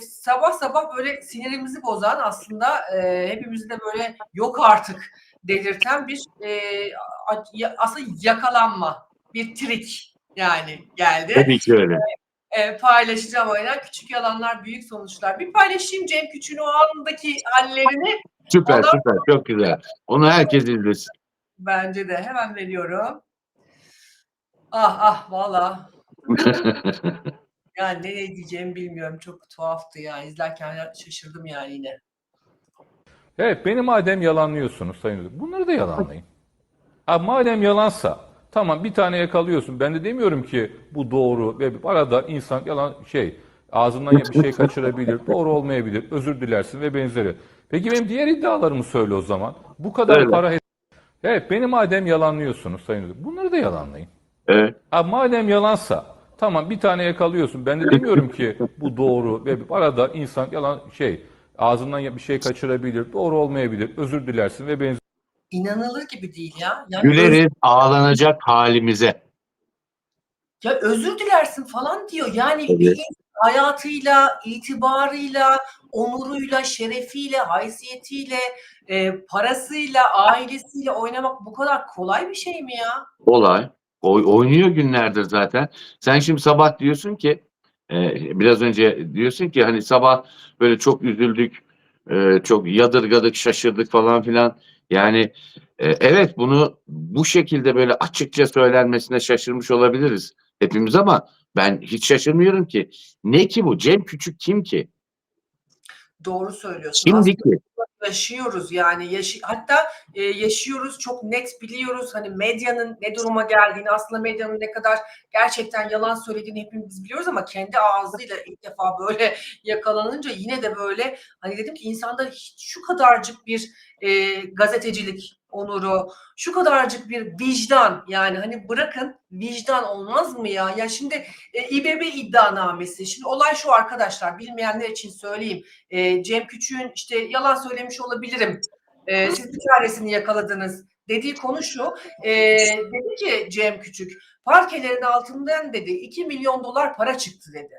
sabah sabah böyle sinirimizi bozan aslında e, hepimizi de böyle yok artık dedirten bir e, aslında yakalanma, bir trik yani geldi. Tabii ki öyle. E, paylaşacağım aynen. Küçük yalanlar, büyük sonuçlar. Bir paylaşayım Cem Küçük'ün o andaki hallerini. Süper Ondan- süper çok güzel. Onu herkes izlesin. Bence de hemen veriyorum. Ah ah valla. Yani ne diyeceğimi bilmiyorum. Çok tuhaftı ya. İzlerken şaşırdım yani yine. Evet beni madem yalanlıyorsunuz Sayın bunları da yalanlayın. Ha, madem yalansa tamam bir tane yakalıyorsun. Ben de demiyorum ki bu doğru ve arada insan yalan şey ağzından bir şey kaçırabilir, doğru olmayabilir, özür dilersin ve benzeri. Peki benim diğer iddialarımı söyle o zaman. Bu kadar Öyle. para Evet beni madem yalanlıyorsunuz Sayın bunları da yalanlayın. Evet. Ha, madem yalansa tamam bir tane yakalıyorsun. Ben de demiyorum ki bu doğru ve arada insan yalan şey ağzından bir şey kaçırabilir, doğru olmayabilir, özür dilersin ve benzeri. İnanılır gibi değil ya. Yani Güleriz ağlanacak halimize. Ya özür dilersin falan diyor. Yani Tabii. bir hayatıyla, itibarıyla, onuruyla, şerefiyle, haysiyetiyle, e, parasıyla, ailesiyle oynamak bu kadar kolay bir şey mi ya? Olay. Oy, oynuyor günlerdir zaten. Sen şimdi sabah diyorsun ki e, biraz önce diyorsun ki hani sabah böyle çok üzüldük, e, çok yadırgadık, şaşırdık falan filan. Yani e, evet bunu bu şekilde böyle açıkça söylenmesine şaşırmış olabiliriz hepimiz ama ben hiç şaşırmıyorum ki. Ne ki bu? Cem Küçük kim ki? Doğru söylüyorsun. Aslında ki? Yaşıyoruz yani. Yaşı hatta e, yaşıyoruz çok net biliyoruz. Hani medyanın ne duruma geldiğini aslında medyanın ne kadar gerçekten yalan söylediğini hepimiz biliyoruz ama kendi ağzıyla ilk defa böyle yakalanınca yine de böyle hani dedim ki insanda hiç şu kadarcık bir e, gazetecilik onuru şu kadarcık bir vicdan yani. Hani bırakın vicdan olmaz mı ya? Ya şimdi e, İBB iddianamesi. Şimdi olay şu arkadaşlar bilmeyenler için söyleyeyim. E, Cem Küçük'ün işte yalan söylemiş olabilirim. E, siz bir tanesini yakaladınız. Dediği konu şu. E, dedi ki Cem Küçük parkelerin altından dedi 2 milyon dolar para çıktı dedi.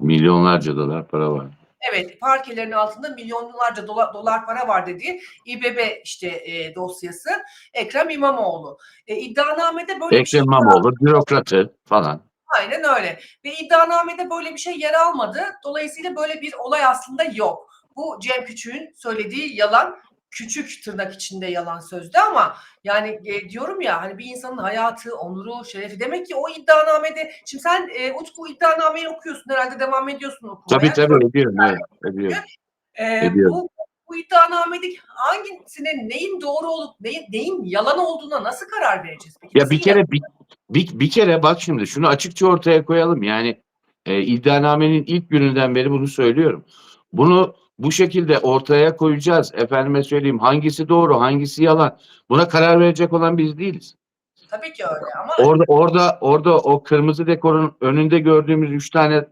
Milyonlarca dolar para var. Evet parkelerin altında milyonlarca dolar, dolar para var dediği İBB işte e, dosyası Ekrem İmamoğlu. E, iddianamede böyle bir şey Ekrem İmamoğlu, bürokratı falan. Aynen öyle. Ve iddianamede böyle bir şey yer almadı. Dolayısıyla böyle bir olay aslında yok. Bu Cem Küçük'ün söylediği yalan küçük tırnak içinde yalan sözde ama yani e, diyorum ya hani bir insanın hayatı, onuru, şerefi demek ki o iddianamede şimdi sen e, Utku iddianameyi okuyorsun herhalde devam ediyorsun okumaya. Tabii tabii ediyorum. Evet, ediyorum. E, ediyorum. bu, bu iddianamedeki hangisinin neyin doğru olup neyin, neyin yalan olduğuna nasıl karar vereceğiz? Peki? Ya bir kere bir, bir, bir kere bak şimdi şunu açıkça ortaya koyalım. Yani e, iddianamenin ilk gününden beri bunu söylüyorum. Bunu bu şekilde ortaya koyacağız. Efendime söyleyeyim hangisi doğru, hangisi yalan. Buna karar verecek olan biz değiliz. Tabii ki öyle ama Orada orada orada o kırmızı dekorun önünde gördüğümüz üç tane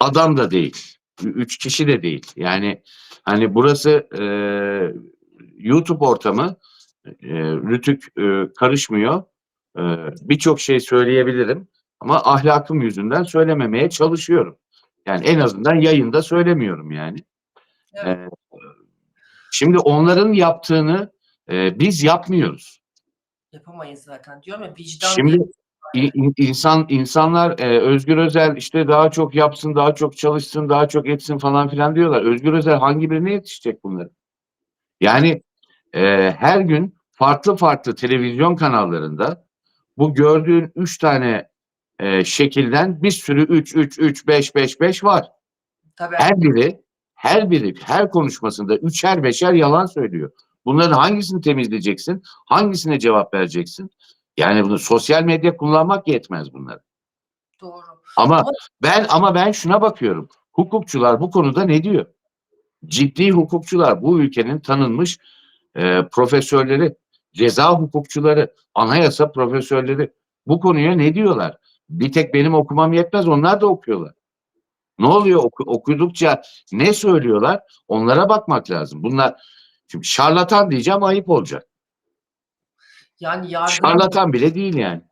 adam da değil. Üç kişi de değil. Yani hani burası e, YouTube ortamı. E, Rütük e, karışmıyor. E, Birçok şey söyleyebilirim. Ama ahlakım yüzünden söylememeye çalışıyorum. Yani en azından yayında söylemiyorum yani. Evet. E, şimdi onların yaptığını e, biz yapmıyoruz. yapamayız zaten diyorum ya vicdan Şimdi in- insan insanlar e, Özgür Özel işte daha çok yapsın, daha çok çalışsın, daha çok etsin falan filan diyorlar. Özgür Özel hangi birine yetişecek bunları? Yani e, her gün farklı farklı televizyon kanallarında bu gördüğün üç tane e, şekilden bir sürü üç, üç, üç, beş, beş, beş var. Tabii. Her biri, her biri, her konuşmasında üçer beşer yalan söylüyor. Bunların hangisini temizleyeceksin? Hangisine cevap vereceksin? Yani bunu sosyal medya kullanmak yetmez bunlar. Doğru. Ama Ama- ben ama ben şuna bakıyorum. Hukukçular bu konuda ne diyor? Ciddi hukukçular bu ülkenin tanınmış e, profesörleri, ceza hukukçuları, anayasa profesörleri bu konuya ne diyorlar? Bir tek benim okumam yetmez onlar da okuyorlar. Ne oluyor oku- okudukça ne söylüyorlar? Onlara bakmak lazım. Bunlar şimdi şarlatan diyeceğim ayıp olacak. Yani yargı Şarlatan bile değil yani.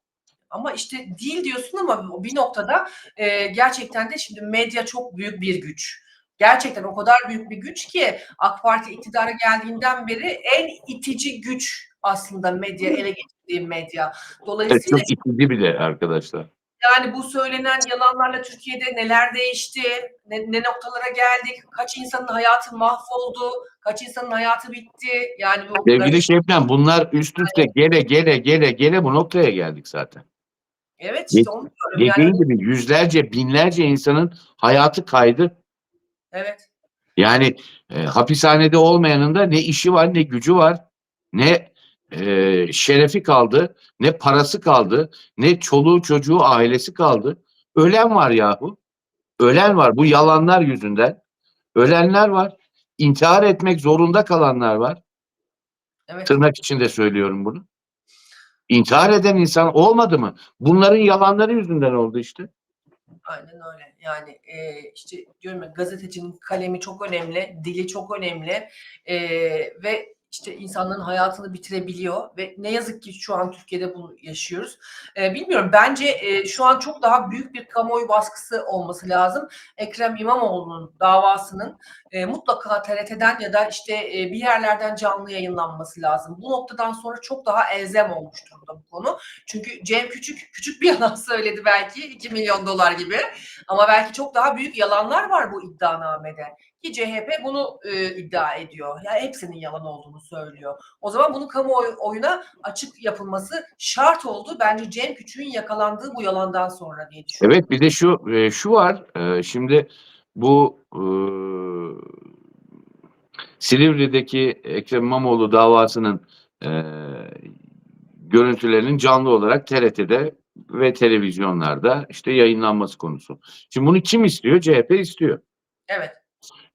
Ama işte değil diyorsun ama bir noktada e, gerçekten de şimdi medya çok büyük bir güç. Gerçekten o kadar büyük bir güç ki AK Parti iktidara geldiğinden beri en itici güç aslında medya, ele geçirdiği medya. Evet, Dolayısıyla çok itici bir de arkadaşlar. Yani bu söylenen yalanlarla Türkiye'de neler değişti, ne, ne noktalara geldik, kaç insanın hayatı mahvoldu, kaç insanın hayatı bitti. Yani bu Sevgili Şebnem bunlar üst üste gele gele gele gele bu noktaya geldik zaten. evet işte onu diyorum yani. gibi yüzlerce binlerce insanın hayatı kaydı. Evet. Yani e, hapishanede olmayanın da ne işi var ne gücü var ne e, şerefi kaldı ne parası kaldı ne çoluğu çocuğu ailesi kaldı. Ölen var yahu. Ölen var bu yalanlar yüzünden. Ölenler var. İntihar etmek zorunda kalanlar var. Evet. Tırnak içinde söylüyorum bunu. İntihar eden insan olmadı mı? Bunların yalanları yüzünden oldu işte. Aynen öyle. Yani e, işte diyorum ya gazetecinin kalemi çok önemli, dili çok önemli e, ve işte insanların hayatını bitirebiliyor ve ne yazık ki şu an Türkiye'de bunu yaşıyoruz. E, bilmiyorum bence e, şu an çok daha büyük bir kamuoyu baskısı olması lazım. Ekrem İmamoğlu'nun davasının e, mutlaka TRT'den ya da işte e, bir yerlerden canlı yayınlanması lazım. Bu noktadan sonra çok daha elzem olmuş durumda bu konu. Çünkü Cem Küçük küçük bir yalan söyledi belki 2 milyon dolar gibi. Ama belki çok daha büyük yalanlar var bu iddianamede. Ki CHP bunu e, iddia ediyor. Yani hepsinin yalan olduğunu söylüyor. O zaman bunun kamuoyuna açık yapılması şart oldu. Bence Cem Küçük'ün yakalandığı bu yalandan sonra diye düşünüyorum. Evet bir de şu e, şu var. e, şimdi bu e, Silivri'deki Ekrem İmamoğlu davasının e, görüntülerinin canlı olarak TRT'de ve televizyonlarda işte yayınlanması konusu. Şimdi bunu kim istiyor? CHP istiyor. Evet.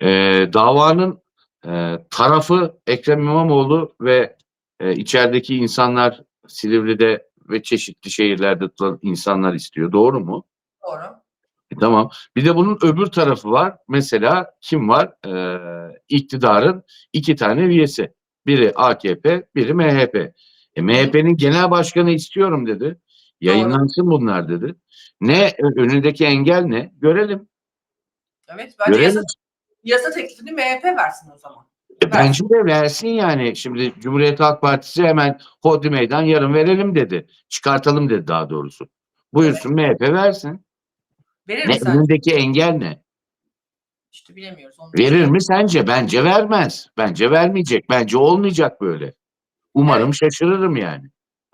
E, davanın e, tarafı Ekrem İmamoğlu ve e, içerideki insanlar Silivri'de ve çeşitli şehirlerde tutulan insanlar istiyor. Doğru mu? Doğru. E, tamam. Bir de bunun öbür tarafı var. Mesela kim var? Ee, iktidarın iki tane üyesi. Biri AKP, biri MHP. E, MHP'nin genel başkanı istiyorum dedi. Yayınlansın bunlar dedi. Ne önündeki engel ne? Görelim. Evet. Bence Görelim. yasa, yasa teklifini MHP versin o zaman. E, bence de versin yani. Şimdi Cumhuriyet Halk Partisi hemen hodri meydan yarın verelim dedi. Çıkartalım dedi daha doğrusu. Buyursun MHP versin. Verir mi önündeki engel ne? İşte bilemiyoruz. Onu Verir mi sence? Bence vermez. Bence vermeyecek. Bence olmayacak böyle. Umarım şaşırırım yani.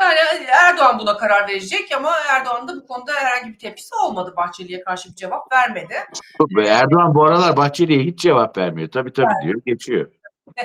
Yani Erdoğan buna karar verecek ama Erdoğan da bu konuda herhangi bir tepkisi olmadı. Bahçeli'ye karşı bir cevap vermedi. Erdoğan bu aralar Bahçeli'ye hiç cevap vermiyor. Tabii tabii diyor, geçiyor.